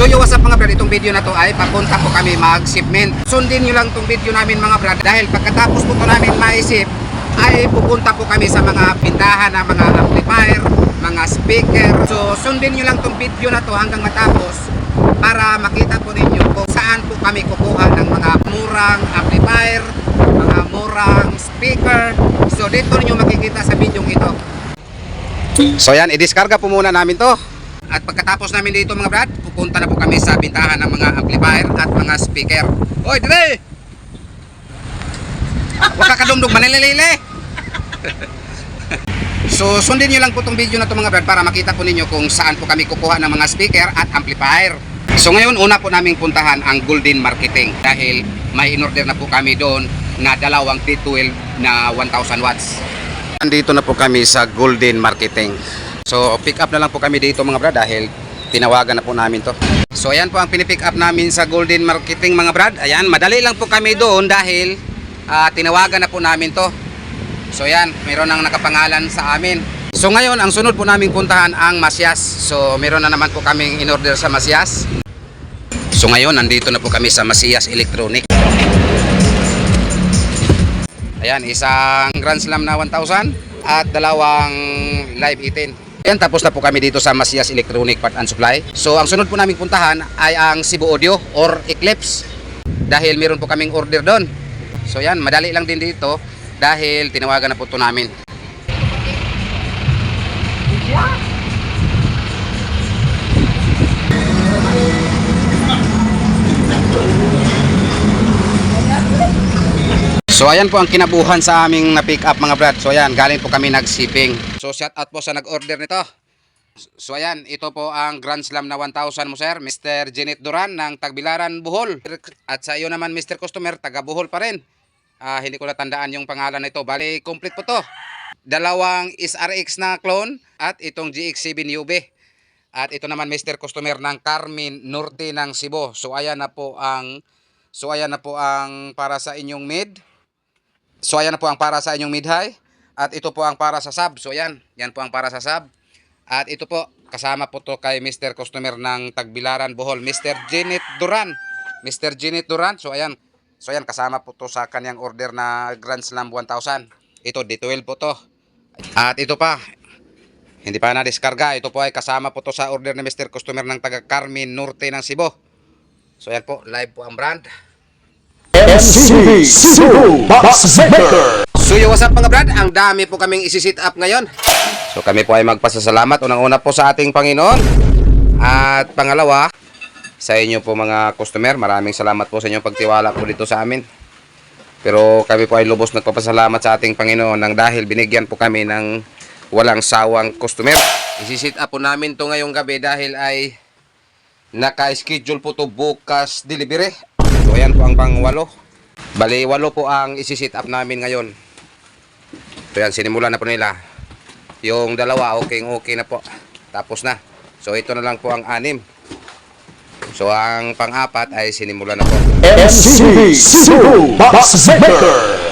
So yo what's up mga brad, itong video na to ay papunta po kami mag-shipment. Sundin nyo lang itong video namin mga brad dahil pagkatapos po to namin maisip ay pupunta po kami sa mga pindahan ng mga amplifier, mga speaker. So sundin nyo lang itong video na to hanggang matapos para makita po ninyo kung saan po kami kukuha ng mga murang amplifier, mga murang speaker. So dito nyo makikita sa video ito. So yan, i-discarga po muna namin to. At pagkatapos namin dito mga brad, pupunta na po kami sa bintahan ng mga amplifier at mga speaker. Hoy, dire! Huwag ka kadumdug, manililili! so, sundin nyo lang po tong video na to mga brad para makita po ninyo kung saan po kami kukuha ng mga speaker at amplifier. So ngayon, una po naming puntahan ang Golden Marketing dahil may in-order na po kami doon na dalawang T12 na 1,000 watts. Andito na po kami sa Golden Marketing. So pick up na lang po kami dito mga brad dahil tinawagan na po namin to. So ayan po ang pinipick up namin sa Golden Marketing mga brad. Ayan, madali lang po kami doon dahil ah, tinawagan na po namin to. So ayan, mayroon nang nakapangalan sa amin. So ngayon, ang sunod po naming puntahan ang Masyas. So meron na naman po kaming in-order sa Masyas. So ngayon, nandito na po kami sa Masyas Electronic. Ayan, isang Grand Slam na 1,000 at dalawang Live 18. Ayan, tapos na po kami dito sa Masias Electronic Part and Supply. So, ang sunod po naming puntahan ay ang Cebu Audio or Eclipse. Dahil meron po kaming order doon. So, yan, madali lang din dito dahil tinawagan na po ito namin. So ayan po ang kinabuhan sa aming na-pick up mga brad. So ayan, galing po kami nag-shipping. So shout out po sa nag-order nito. So ayan, ito po ang Grand Slam na 1,000 mo sir, Mr. Janet Duran ng Tagbilaran, Bohol. At sa iyo naman Mr. Customer, taga Bohol pa rin. Ah, hindi ko natandaan yung pangalan nito. Bali, complete po to. Dalawang SRX na clone at itong GX7 UB. At ito naman Mr. Customer ng Carmen Norte ng Cebu. So ayan na po ang So ayan na po ang para sa inyong mid. So ayan na po ang para sa inyong mid high at ito po ang para sa sub. So ayan, yan po ang para sa sub. At ito po kasama po to kay Mr. Customer ng Tagbilaran Bohol, Mr. Janet Duran. Mr. Janet Duran. So ayan. So ayan kasama po to sa kanyang order na Grand Slam 1000. Ito D12 po to. At ito pa, hindi pa na diskarga. Ito po ay kasama po to sa order ni Mr. Customer ng taga Carmen Norte ng Cebu. So ayan po, live po ang brand. MCB Cebu Box Maker. So yo, what's up mga brad? Ang dami po kaming isi-sit up ngayon. So kami po ay magpasasalamat unang-una po sa ating Panginoon. At pangalawa, sa inyo po mga customer, maraming salamat po sa inyong pagtiwala po dito sa amin. Pero kami po ay lubos nagpapasalamat sa ating Panginoon nang dahil binigyan po kami ng walang sawang customer. Isi-sit up po namin to ngayong gabi dahil ay naka-schedule po to bukas delivery. So ayan po ang pangwalo. Bali, walo po ang isi-sit up namin ngayon. So yan, sinimulan na po nila. Yung dalawa, okay okay na po. Tapos na. So ito na lang po ang anim. So ang pang-apat ay sinimulan na po. MCB Cebu Box Maker.